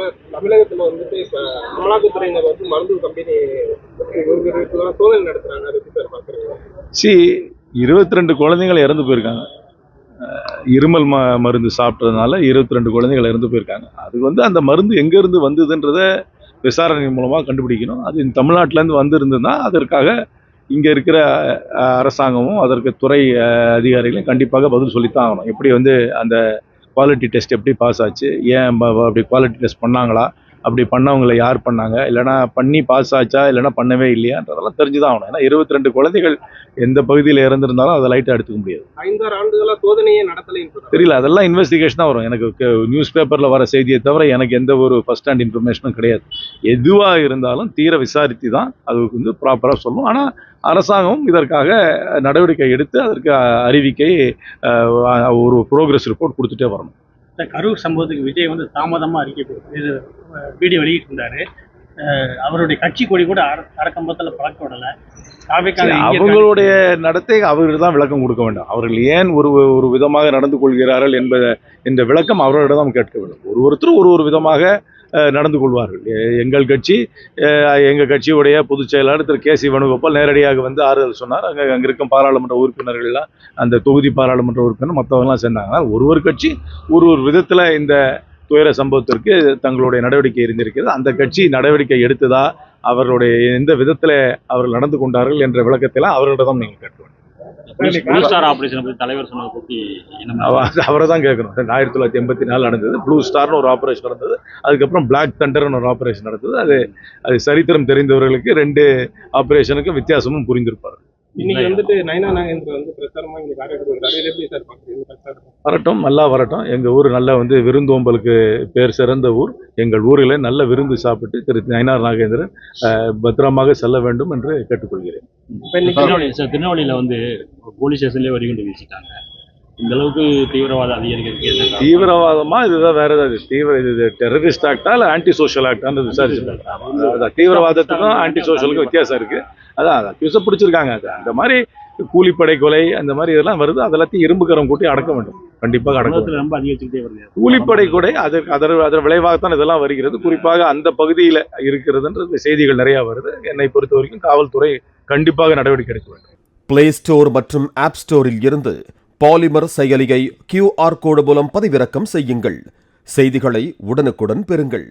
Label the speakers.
Speaker 1: இப்ப தமிழகத்துல வந்துட்டு அமலாக்கத்துறையினர் வந்து மருந்து கம்பெனி சோதனை நடத்துறாங்க. அதை சார்
Speaker 2: சி இருபத்தி ரெண்டு குழந்தைகள் இறந்து போயிருக்காங்க. இருமல் ம மருந்து சாப்பிட்டதுனால இருபத்தி ரெண்டு குழந்தைகள் இறந்து போயிருக்காங்க. அது வந்து அந்த மருந்து எங்கேருந்து வந்ததுன்றத விசாரணை மூலமாக கண்டுபிடிக்கணும். அது இந்த தமிழ்நாட்டிலேருந்து வந்திருந்ததுன்னா அதற்காக இங்கே இருக்கிற அரசாங்கமும் அதற்கு துறை அதிகாரிகளும் கண்டிப்பாக பதில் சொல்லித்தான் ஆகணும். எப்படி வந்து அந்த குவாலிட்டி டெஸ்ட் எப்படி பாஸ் ஆச்சு? ஏன் அப்படி குவாலிட்டி டெஸ்ட் பண்ணாங்களா? அப்படி பண்ணவங்களை யார் பண்ணாங்க? இல்லைனா பண்ணி பாஸ் ஆச்சா? இல்லைனா பண்ணவே இல்லையான்றதெல்லாம் தெரிஞ்சுதான் ஆகணும். ஏன்னா இருபத்தி ரெண்டு குழந்தைகள் எந்த பகுதியில் இறந்திருந்தாலும் அதை லைட்டாக எடுத்துக்க முடியாது.
Speaker 1: ஐந்தாறு ஆண்டுகளா சோதனையே நடத்தலைன்னு
Speaker 2: தெரியல அதெல்லாம் இன்வெஸ்டிகேஷன் தான் வரும். எனக்கு நியூஸ் பேப்பரில் வர செய்தியை தவிர எனக்கு எந்த ஒரு ஃபர்ஸ்ட் ஹேண்ட் இன்ஃபர்மேஷனும் கிடையாது. எதுவாக இருந்தாலும் தீர விசாரித்து தான் அது வந்து ப்ராப்பராக சொல்லும். ஆனால் அரசாங்கம் இதற்காக நடவடிக்கை எடுத்து அதற்கு அறிவிக்கை ஒரு ப்ரோக்ரஸ் ரிப்போர்ட் கொடுத்துட்டே வரணும்.
Speaker 3: இந்த கரூர் சம்பவத்துக்கு விஜய் வந்து தாமதமா அறிக்கை இது வீடியோ வெளியிட்டிருந்தாரு. அவருடைய கட்சி கொடி கூட அர அரக்கம்பத்தில் பழக்க விடல.
Speaker 2: அவங்களுடைய நடத்தை அவர்கள் தான் விளக்கம் கொடுக்க வேண்டும். அவர்கள் ஏன் ஒரு ஒரு விதமாக நடந்து கொள்கிறார்கள் என்பத இந்த விளக்கம் அவர்களிடம் கேட்க வேண்டும். ஒரு ஒருத்தரும் ஒரு ஒரு விதமாக நடந்து கொள்வார்கள். எங்கள் கட்சி எங்கள் கட்சியுடைய பொதுச் செயலாளர் திரு கே சி வேணுகோபால் நேரடியாக வந்து ஆறுதல் சொன்னார். அங்கே அங்கே இருக்கும் பாராளுமன்ற உறுப்பினர்கள்லாம் அந்த தொகுதி பாராளுமன்ற உறுப்பினர் மற்றவங்கலாம் சேர்ந்தாங்க. ஆனால் ஒரு ஒரு கட்சி ஒரு ஒரு விதத்தில் இந்த துயர சம்பவத்திற்கு தங்களுடைய நடவடிக்கை இருந்திருக்கிறது. அந்த கட்சி நடவடிக்கை எடுத்ததா அவர்களுடைய எந்த விதத்தில் அவர்கள் நடந்து கொண்டார்கள் என்ற விளக்கத்தெல்லாம் அவர்களிடம் நீங்கள் கேட்க வேண்டும்.
Speaker 3: ப்ளூ ஸ்டார் ஆபரேஷன் பத்தி தலைவர் சொன்னதை பத்தி என்ன
Speaker 2: அவ- அவரை தான் கேட்கணும். ஆயிரத்தி தொள்ளாயிரத்தி எண்பத்தி நாலு நடந்தது. ப்ளூ ஸ்டார்னு ஒரு ஆபரேஷன் நடந்தது. அதுக்கப்புறம் பிளாக் தண்டர்னு ஒரு ஆபரேஷன் நடந்தது. அது அது சரித்திரம் தெரிந்தவர்களுக்கு ரெண்டு ஆபரேஷனுக்கும் வித்தியாசமும் புரிந்திருப்பார்
Speaker 1: இன்னைக்கு வந்துட்டு நயனா நாகேந்திர வந்து பிரச்சாரமா இங்க காரைக்குடி வந்தாரு எப்படி சார் பாக்குறீங்க? பிரச்சாரம்
Speaker 2: வரட்டும் நல்லா வரட்டும். எங்கள் ஊர் நல்ல வந்து விருந்தோம்பலுக்கு பேர் சிறந்த ஊர். எங்கள் ஊரில் நல்ல விருந்து சாப்பிட்டு திரு நயனார் நாகேந்திரன் பத்திரமாக செல்ல வேண்டும் என்று கேட்டுக்கொள்கிறேன்.
Speaker 3: திருநெல்வேலி சார் திருநெல்வேலியில வந்து போலீஸ் ஸ்டேஷன்லேயே வரிகுண்டு வீசிட்டாங்க. இந்த அளவுக்கு தீவிரவாத காரணம்?
Speaker 2: தீவிரவாதமா? இதுதான் வேற ஏதாவது தீவிர இது டெரரிஸ்ட் ஆக்டா இல்லை ஆன்டி சோஷியல் ஆக்டான்னு விசாரிச்சுட்டாங்க அதான் தீவிரவாதத்துக்கும் ஆன்டி சோஷியலுக்கும் வித்தியாசம் இருக்கு. அதான் அதான். பிடிச்சிருக்காங்க. அது அந்த மாதிரி கூலிப்படை கொலை அந்த மாதிரி இதெல்லாம் வருது. அதெல்லாத்தையும் இரும்புக்கரம் கூட்டி அடக்க வேண்டும். கண்டிப்பாக
Speaker 3: தமிழகத்துல ரொம்ப அதிகரிச்சுக்கிட்டே வருது
Speaker 2: கூலிப்படை கொலை அதற்கு அதர் அதன் விளைவாகத்தான் இதெல்லாம் வருகிறது. குறிப்பாக அந்த பகுதியில் இருக்கிறதுன்ற செய்திகள் நிறைய வருது. என்னை பொறுத்த வரைக்கும் காவல்துறை கண்டிப்பாக நடவடிக்கை எடுக்க வேண்டும்.
Speaker 4: பிளே ஸ்டோர் மற்றும் ஆப் ஸ்டோரில் இருந்து பாலிமர் செயலியை கியூஆர் கோடு மூலம் பதிவிறக்கம் செய்யுங்கள். செய்திகளை உடனுக்குடன் பெறுங்கள்.